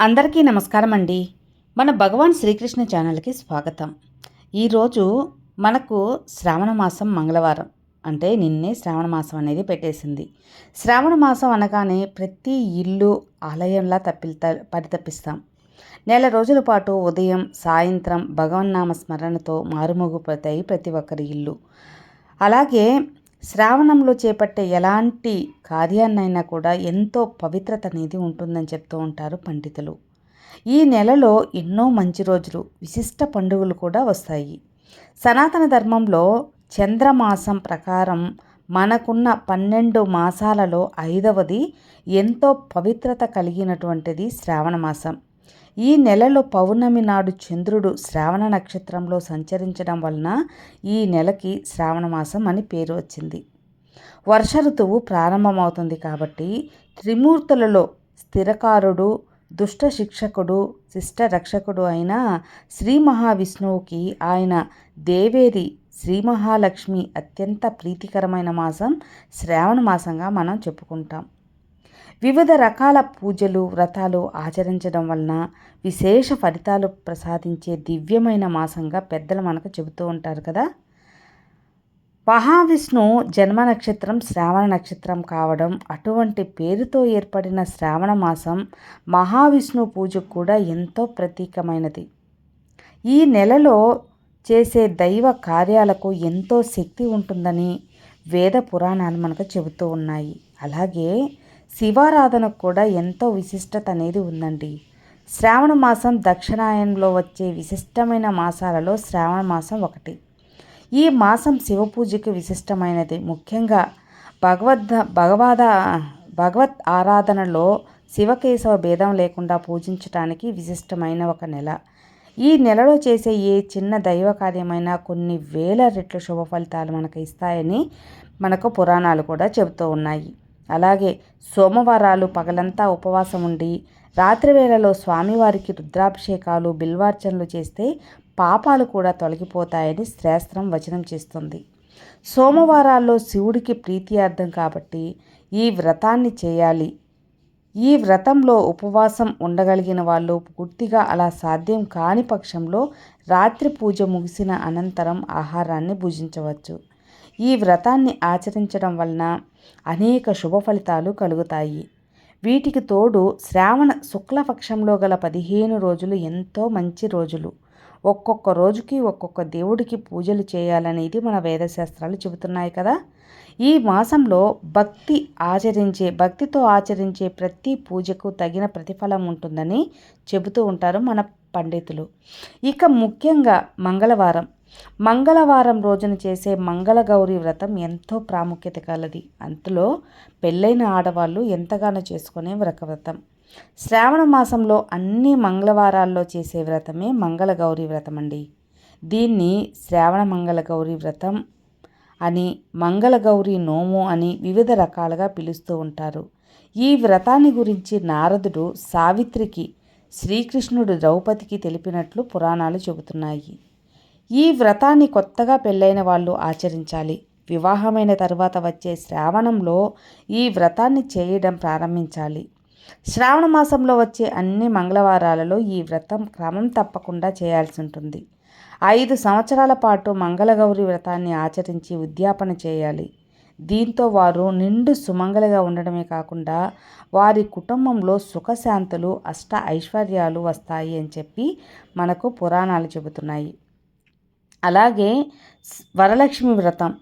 అందరికీ నమస్కారం అండి మన భగవాన్ శ్రీకృష్ణ ఛానల్కి స్వాగతం. ఈరోజు మనకు శ్రావణ మాసం మంగళవారం. అంటే నిన్నే శ్రావణ మాసం అనేది పెట్టేసింది. శ్రావణ మాసం అనగానే ప్రతి ఇల్లు ఆలయంలా తప్పిత పరితపిస్తాం. నెల రోజుల పాటు ఉదయం సాయంత్రం భగవన్నామ స్మరణతో మారుమోగిపోతాయి ప్రతి ఒక్కరి ఇల్లు. అలాగే శ్రావణంలో చేపట్టే ఎలాంటి కార్యాన్నైనా కూడా ఎంతో పవిత్రత అనేది ఉంటుందని చెప్తూ ఉంటారు పండితులు. ఈ నెలలో ఎన్నో మంచి రోజులు విశిష్ట పండుగలు కూడా వస్తాయి. సనాతన ధర్మంలో చంద్రమాసం ప్రకారం మనకున్న పన్నెండు మాసాలలో ఐదవది ఎంతో పవిత్రత కలిగినటువంటిది శ్రావణ మాసం. ఈ నెలలో పౌర్ణమి నాడు చంద్రుడు శ్రావణ నక్షత్రంలో సంచరించడం వలన ఈ నెలకి శ్రావణ మాసం అని పేరు వచ్చింది. వర్ష ఋతువు ప్రారంభమవుతుంది కాబట్టి త్రిమూర్తులలో స్థిరకారుడు దుష్ట శిక్షకుడు శిష్ట రక్షకుడు అయిన శ్రీ మహావిష్ణువుకి ఆయన దేవేరి శ్రీ మహాలక్ష్మి అత్యంత ప్రీతికరమైన మాసం శ్రావణ మాసంగా మనం చెప్పుకుంటాం. వివిధ రకాల పూజలు వ్రతాలు ఆచరించడం వలన విశేష ఫలితాలు ప్రసాదించే దివ్యమైన మాసంగా పెద్దలు మనకు చెబుతూ ఉంటారు కదా. మహావిష్ణు జన్మ నక్షత్రం శ్రావణ నక్షత్రం కావడం అటువంటి పేరుతో ఏర్పడిన శ్రావణ మాసం మహావిష్ణు పూజకు కూడా ఎంతో ప్రతీకమైనది. ఈ నెలలో చేసే దైవ కార్యాలకు ఎంతో శక్తి ఉంటుందని వేద పురాణాలు మనకు చెబుతూ ఉన్నాయి. అలాగే శివారాధనకు కూడా ఎంతో విశిష్టత అనేది ఉందండి. శ్రావణ మాసం దక్షిణాయనంలో వచ్చే విశిష్టమైన మాసాలలో శ్రావణ మాసం ఒకటి. ఈ మాసం శివపూజకి విశిష్టమైనది. ముఖ్యంగా భగవద్ భగవద భగవత్ ఆరాధనలో శివకేశవ భేదం లేకుండా పూజించటానికి విశిష్టమైన ఒక నెల. ఈ నెలలో చేసే ఏ చిన్న దైవ కార్యమైనా కొన్ని వేల రెట్ల శుభ ఫలితాలు మనకు ఇస్తాయని మనకు పురాణాలు కూడా చెబుతూ ఉన్నాయి. అలాగే సోమవారాలు పగలంతా ఉపవాసం ఉండి రాత్రి వేళలో స్వామివారికి రుద్రాభిషేకాలు బిల్వార్చనలు చేస్తే పాపాలు కూడా తొలగిపోతాయని శాస్త్రం వచనం చేస్తుంది. సోమవారాల్లో శివుడికి ప్రీతి అర్థం కాబట్టి ఈ వ్రతాన్ని చేయాలి. ఈ వ్రతంలో ఉపవాసం ఉండగలిగిన వాళ్ళు పూర్తిగా అలా సాధ్యం కాని పక్షంలో రాత్రి పూజ ముగిసిన అనంతరం ఆహారాన్ని భుజించవచ్చు. ఈ వ్రతాన్ని ఆచరించడం వలన అనేక శుభ ఫలితాలు కలుగుతాయి. వీటికి తోడు శ్రావణ శుక్లపక్షంలో గల పదిహేను రోజులు ఎంతో మంచి రోజులు. ఒక్కొక్క రోజుకి ఒక్కొక్క దేవుడికి పూజలు చేయాలనేది మన వేదశాస్త్రాలు చెబుతున్నాయి కదా. ఈ మాసంలో భక్తి ఆచరించే భక్తితో ఆచరించే ప్రతి పూజకు తగిన ప్రతిఫలం ఉంటుందని చెబుతూ ఉంటారు మన పండితులు. ఇక ముఖ్యంగా మంగళవారం. మంగళవారం రోజున చేసే మంగళగౌరి వ్రతం ఎంతో ప్రాముఖ్యత కలది. అంతలో పెళ్ళైన ఆడవాళ్ళు ఎంతగానో చేసుకునే వ్రతం శ్రావణ మాసంలో అన్ని మంగళవారాల్లో చేసే వ్రతమే మంగళగౌరి వ్రతం అండి దీన్ని శ్రావణ మంగళగౌరి వ్రతం అని మంగళగౌరి నోము అని వివిధ రకాలుగా పిలుస్తూ ఉంటారు. ఈ వ్రతాన్ని గురించి నారదుడు సావిత్రికి శ్రీకృష్ణుడు ద్రౌపదికి తెలిపినట్లు పురాణాలు చెబుతున్నాయి. ఈ వ్రతాన్ని కొత్తగా పెళ్ళైన వాళ్ళు ఆచరించాలి. వివాహమైన తర్వాత వచ్చే శ్రావణంలో ఈ వ్రతాన్ని చేయడం ప్రారంభించాలి. శ్రావణ మాసంలో వచ్చే అన్ని మంగళవారాలలో ఈ వ్రతం క్రమం తప్పకుండా చేయాల్సి ఉంటుంది. ఐదు సంవత్సరాల పాటు మంగళగౌరి వ్రతాన్ని ఆచరించి ఉద్యాపన చేయాలి. దీంతో వారు నిండు సుమంగలిగా ఉండడమే కాకుండా వారి కుటుంబంలో సుఖశాంతులు అష్ట ఐశ్వర్యాలు వస్తాయి అని చెప్పి మనకు పురాణాలు చెబుతున్నాయి. అలాగే వరలక్ష్మి వ్రతం.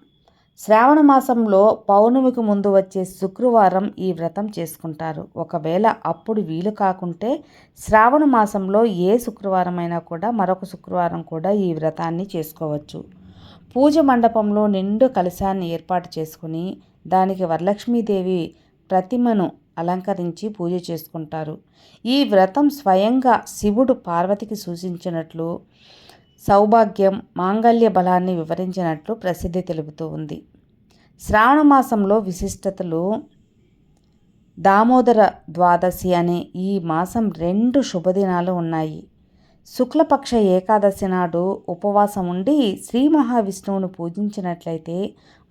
శ్రావణ మాసంలో పౌర్ణమికి ముందు వచ్చే శుక్రవారం ఈ వ్రతం చేసుకుంటారు. ఒకవేళ అప్పుడు వీలు కాకుంటే శ్రావణ మాసంలో ఏ శుక్రవారం అయినా కూడా మరొక శుక్రవారం కూడా ఈ వ్రతాన్ని చేసుకోవచ్చు. పూజ మండపంలో నిండు కలశాన్ని ఏర్పాటు చేసుకుని దానికి వరలక్ష్మీదేవి ప్రతిమను అలంకరించి పూజ చేసుకుంటారు. ఈ వ్రతం స్వయంగా శివుడు పార్వతికి సూచించినట్లు సౌభాగ్యం మాంగళ్య బలాన్ని వివరించినట్లు ప్రసిద్ధి తెలుపుతూ ఉంది. శ్రావణ మాసంలో విశిష్టతలు దామోదర ద్వాదశి అనే ఈ మాసం రెండు శుభదినాలు ఉన్నాయి. శుక్లపక్ష ఏకాదశి నాడు ఉపవాసం ఉండి శ్రీ మహావిష్ణువును పూజించినట్లయితే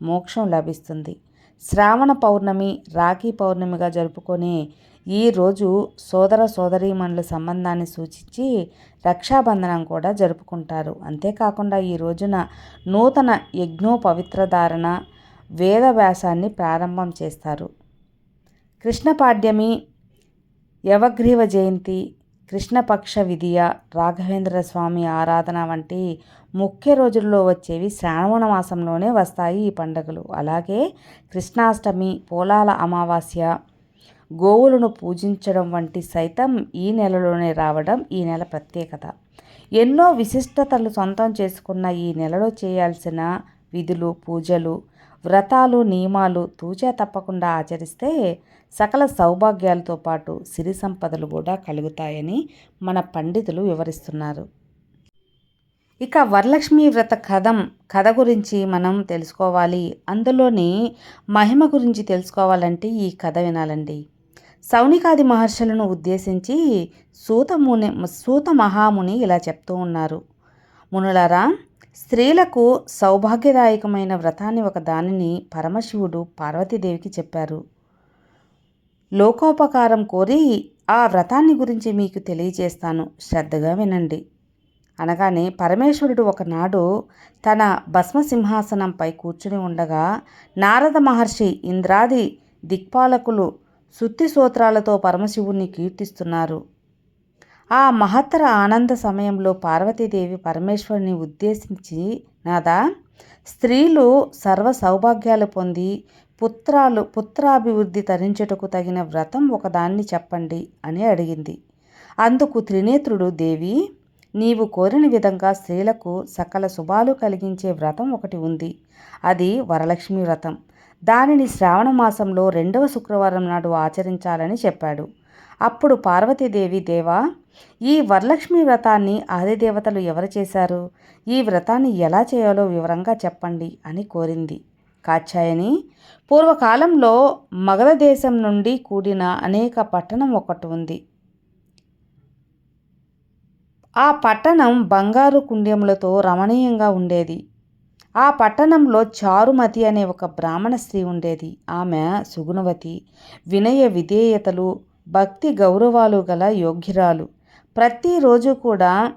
మోక్షం లభిస్తుంది. శ్రావణ పౌర్ణమి రాఖీ పౌర్ణమిగా జరుపుకునే ఈరోజు సోదర సోదరీమణుల సంబంధాన్ని సూచించి రక్షాబంధనం కూడా జరుపుకుంటారు. అంతేకాకుండా ఈ రోజున నూతన యజ్ఞోపవిత్రధారణ వేదవ్యాసాన్ని ప్రారంభం చేస్తారు. కృష్ణపాడ్యమి యవగ్రీవ జయంతి కృష్ణపక్ష విధియ రాఘవేంద్ర స్వామి ఆరాధన వంటి ముఖ్య రోజుల్లో వచ్చేవి శ్రావణ మాసంలోనే వస్తాయి ఈ పండుగలు. అలాగే కృష్ణాష్టమి పోలాల అమావాస్య గోవులను పూజించడం వంటి సైతం ఈ నెలలోనే రావడం ఈ నెల ప్రత్యేకత. ఎన్నో విశిష్టతలు సొంతం చేసుకున్న ఈ నెలలో చేయాల్సిన విధులు పూజలు వ్రతాలు నియమాలు తూచా తప్పకుండా ఆచరిస్తే సకల సౌభాగ్యాలతో పాటు సిరి సంపదలు కూడా కలుగుతాయని మన పండితులు వివరిస్తున్నారు. ఇక వరలక్ష్మి వ్రత కథం కథ గురించి మనం తెలుసుకోవాలి. అందులోని మహిమ గురించి తెలుసుకోవాలంటే ఈ కథ వినాలండి. సౌనికాది మహర్షులను ఉద్దేశించి సూతముని సూత మహాముని ఇలా చెప్తూ ఉన్నారు. మునులారా స్త్రీలకు సౌభాగ్యదాయకమైన వ్రతాన్ని ఒక దానిని పరమశివుడు పార్వతీదేవికి చెప్పారు. లోకోపకారం కోరి ఆ వ్రతాన్ని గురించి మీకు తెలియజేస్తాను. శ్రద్ధగా వినండి. అనగానే పరమేశ్వరుడు ఒకనాడు తన భస్మసింహాసనంపై కూర్చుని ఉండగా నారద మహర్షి ఇంద్రాది దిక్పాలకులు సుత్తి సూత్రాలతో పరమశివుణ్ణి కీర్తిస్తున్నారు. ఆ మహత్తర ఆనంద సమయంలో పార్వతీదేవి పరమేశ్వరుని ఉద్దేశించి నాదా స్త్రీలు సర్వ సౌభాగ్యాలు పొంది పుత్రాలు పుత్రాభివృద్ధి తరించుటకు తగిన వ్రతం ఒకదాన్ని చెప్పండి అని అడిగింది. అందుకు త్రినేత్రుడు దేవి నీవు కోరిన విధంగా స్త్రీలకు సకల శుభాలు కలిగించే వ్రతం ఒకటి ఉంది. అది వరలక్ష్మి వ్రతం. దానిని శ్రావణ మాసంలో రెండవ శుక్రవారం నాడు ఆచరించాలని చెప్పాడు. అప్పుడు పార్వతీదేవి దేవా ఈ వరలక్ష్మి వ్రతాన్ని ఆదిదేవతలు ఎవరు చేశారు? ఈ వ్రతాన్ని ఎలా చేయాలో వివరంగా చెప్పండి అని కోరింది. కాచాయని పూర్వకాలంలో మగధ దేశం నుండి కూడిన అనేక పట్టణం ఒకటి ఉంది. ఆ పట్టణం బంగారు కుండ్యములతో రమణీయంగా ఉండేది. ఆ పట్టణంలో చారుమతి అనే ఒక బ్రాహ్మణ స్త్రీ ఉండేది. ఆమె సుగుణవతి వినయ విధేయతలు భక్తి గౌరవాలు గల యోగ్యురాలు. ప్రతిరోజు కూడా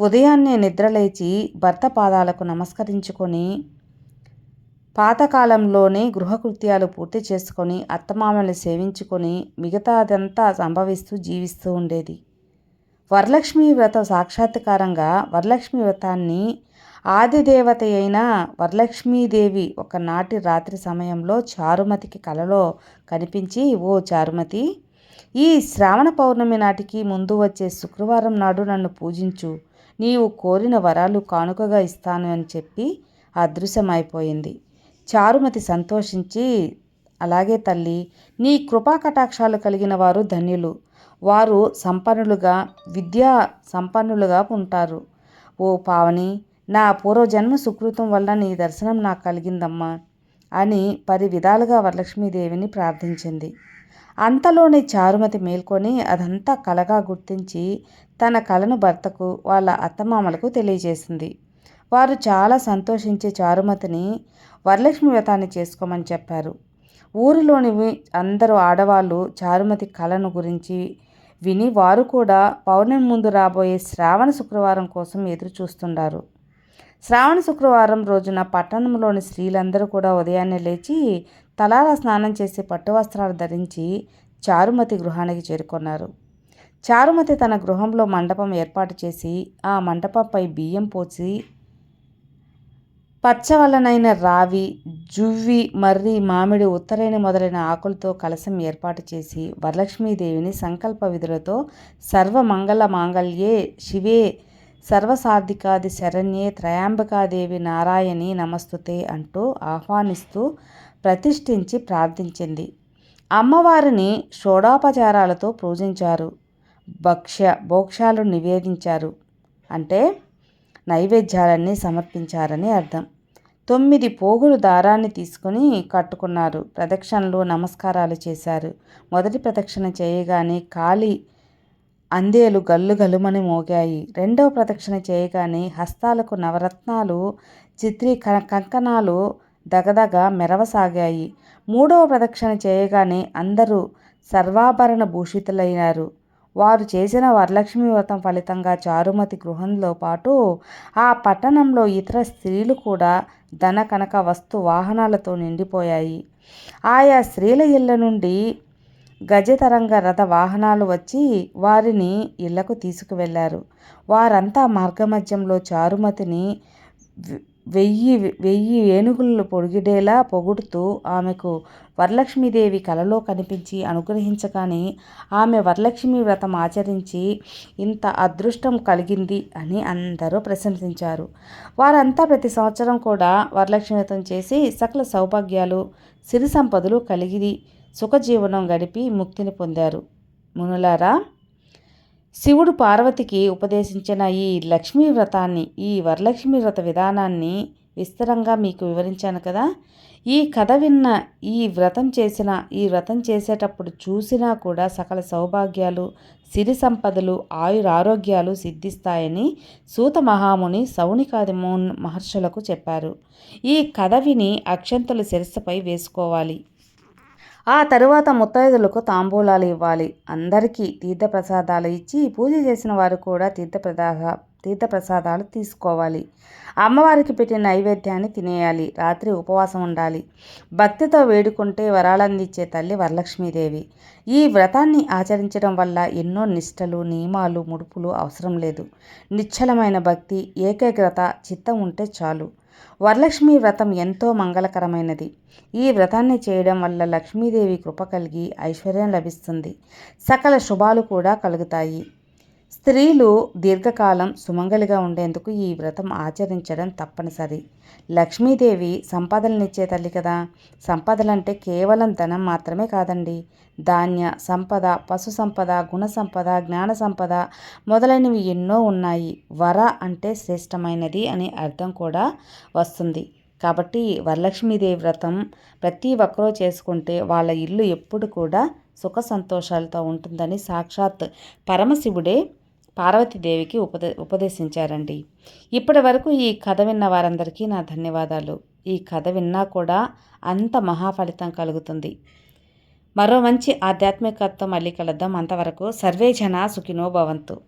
ఉదయాన్నే నిద్రలేచి భర్త పాదాలకు నమస్కరించుకొని పాతకాలంలోనే గృహకృత్యాలు పూర్తి చేసుకొని అత్తమామల్ని సేవించుకొని మిగతాదంతా సంభవిస్తూ జీవిస్తూ ఉండేది. వరలక్ష్మి వ్రత సాక్షాత్కారంగా వరలక్ష్మి వ్రతాన్ని ఆదిదేవత అయిన వరలక్ష్మీదేవి ఒకనాటి రాత్రి సమయంలో చారుమతికి కలలో కనిపించి ఓ చారుమతి ఈ శ్రావణ పౌర్ణమి నాటికి ముందు వచ్చే శుక్రవారం నాడు నన్ను పూజించు. నీవు కోరిన వరాలు కానుకగా ఇస్తాను అని చెప్పి అదృశ్యమైపోయింది. చారుమతి సంతోషించి అలాగే తల్లి నీ కృపా కటాక్షాలు కలిగిన వారు ధన్యులు. వారు సంపన్నులుగా విద్యా సంపన్నులుగా ఉంటారు. ఓ పావని నా పూర్వజన్మ సుకృతం వల్ల నీ దర్శనం నాకు కలిగిందమ్మా అని పది విధాలుగా వరలక్ష్మీదేవిని ప్రార్థించింది. అంతలోనే చారుమతి మేల్కొని అదంతా కలగా గుర్తించి తన కలను భర్తకు వాళ్ళ అత్తమామలకు తెలియజేసింది. వారు చాలా సంతోషించే చారుమతిని వరలక్ష్మి వ్రతాన్ని చేసుకోమని చెప్పారు. ఊరిలోని అందరూ ఆడవాళ్ళు చారుమతి కళను గురించి విని వారు కూడా పౌర్ణమి ముందు రాబోయే శ్రావణ శుక్రవారం కోసం ఎదురు చూస్తున్నారు శ్రావణ శుక్రవారం రోజున పట్టణంలోని స్త్రీలందరూ కూడా ఉదయాన్నే లేచి తలాల స్నానం చేసి పట్టు వస్త్రాలు ధరించి చారుమతి గృహానికి చేరుకున్నారు. చారుమతి తన గృహంలో మండపం ఏర్పాటు చేసి ఆ మండపంపై బియ్యం పోసి పచ్చవల్లనైన రావి జువ్వి మర్రి మామిడి ఉత్తరేణి మొదలైన ఆకులతో కలశం ఏర్పాటు చేసి వరలక్ష్మీదేవిని సంకల్ప విధులతో సర్వమంగళ మాంగళ్యే శివే సర్వసార్థికాది శరణ్యే త్రయాంబకాదేవి నారాయణి నమస్తుతే అంటూ ఆహ్వానిస్తూ ప్రతిష్ఠించి ప్రార్థించింది. అమ్మవారిని షోడోపచారాలతో పూజించారు. భక్ష్య భోక్షాలు నివేదించారు. అంటే నైవేద్యాలన్నీ సమర్పించారని అర్థం. తొమ్మిది పోగులు దారాన్ని తీసుకుని కట్టుకున్నారు. ప్రదక్షిణలు నమస్కారాలు చేశారు. మొదటి ప్రదక్షిణ చేయగానే కాలి అందేలు గల్లు గలుమని మోగాయి. రెండవ ప్రదక్షిణ చేయగానే హస్తాలకు నవరత్నాలు చిత్రీ కంకణాలు దగదగ మెరవసాగాయి. మూడవ ప్రదక్షిణ చేయగానే అందరూ సర్వాభరణ భూషితులైనారు. వారు చేసిన వరలక్ష్మి వ్రతం ఫలితంగా చారుమతి గృహంలో పాటు ఆ పట్టణంలో ఇతర స్త్రీలు కూడా ధన కనక వస్తు వాహనాలతో నిండిపోయాయి. ఆయా స్త్రీల ఇళ్ళ నుండి గజతరంగ రథ వాహనాలు వచ్చి వారిని ఇళ్ళకు తీసుకువెళ్ళారు. వారంతా మార్గమధ్యంలో చారుమతిని వెయ్యి వెయ్యి ఏనుగులు పొడిగిడేలా పొగుడుతూ ఆమెకు వరలక్ష్మీదేవి కలలో కనిపించి అనుగ్రహించగానే ఆమె వరలక్ష్మి వ్రతం ఆచరించి ఇంత అదృష్టం కలిగింది అని అందరూ ప్రశంసించారు. వారంతా ప్రతి సంవత్సరం కూడా వరలక్ష్మి వ్రతం చేసి సకల సౌభాగ్యాలు సిరి సంపదలు కలిగి సుఖజీవనం గడిపి ముక్తిని పొందారు. మునులారా శివుడు పార్వతికి ఉపదేశించిన ఈ లక్ష్మీ వ్రతాన్ని ఈ వరలక్ష్మి వ్రత విధానాన్ని విస్తరంగా మీకు వివరించాను కదా. ఈ కథ విన్న ఈ వ్రతం చేసిన ఈ వ్రతం చేసేటప్పుడు చూసినా కూడా సకల సౌభాగ్యాలు సిరి సంపదలు ఆయురారోగ్యాలు సిద్ధిస్తాయని సూత మహాముని సౌనికాది మహర్షులకు చెప్పారు. ఈ కథ విని అక్షంతలు శిరస్సుపై వేసుకోవాలి. ఆ తరువాత ముత్తైదులకు తాంబూలాలు ఇవ్వాలి. అందరికీ తీర్థప్రసాదాలు ఇచ్చి పూజ చేసిన వారు కూడా తీర్థప్రదా తీర్థప్రసాదాలు తీసుకోవాలి. అమ్మవారికి పెట్టిన నైవేద్యాన్ని తినేయాలి. రాత్రి ఉపవాసం ఉండాలి. భక్తితో వేడుకుంటే వరాలందించే తల్లి వరలక్ష్మీదేవి. ఈ వ్రతాన్ని ఆచరించడం వల్ల ఎన్నో నిష్టలు నియమాలు ముడుపులు అవసరం లేదు. నిశ్చలమైన భక్తి ఏకాగ్రత చిత్తం ఉంటే చాలు. వరలక్ష్మి వ్రతం ఎంతో మంగళకరమైనది. ఈ వ్రతాన్ని చేయడం వల్ల లక్ష్మీదేవి కృప కలిగి ఐశ్వర్యం లభిస్తుంది. సకల శుభాలు కూడా కలుగుతాయి. స్త్రీలు దీర్ఘకాలం సుమంగలిగా ఉండేందుకు ఈ వ్రతం ఆచరించడం తప్పనిసరి. లక్ష్మీదేవి సంపదలనిచ్చే తల్లి కదా. సంపదలంటే కేవలం ధనం మాత్రమే కాదండి. ధాన్య సంపద పశు సంపద గుణ సంపద జ్ఞాన సంపద మొదలైనవి ఎన్నో ఉన్నాయి. వర అంటే శ్రేష్టమైనది అనే అర్థం కూడా వస్తుంది. కాబట్టి వరలక్ష్మీదేవి వ్రతం ప్రతి ఒక్కరూ చేసుకుంటే వాళ్ళ ఇల్లు ఎప్పుడు కూడా సుఖ సంతోషాలతో ఉంటుందని సాక్షాత్ పరమశివుడే పార్వతీదేవికి ఉపద ఉపదేశించారండి. ఇప్పటి వరకు ఈ కథ విన్న వారందరికీ నా ధన్యవాదాలు. ఈ కథ విన్నా కూడా అంత మహాఫలితం కలుగుతుంది. మరో మంచి ఆధ్యాత్మికతతో మళ్ళీ కలుద్దాం. అంతవరకు సర్వే జన సుఖినో భవంతు.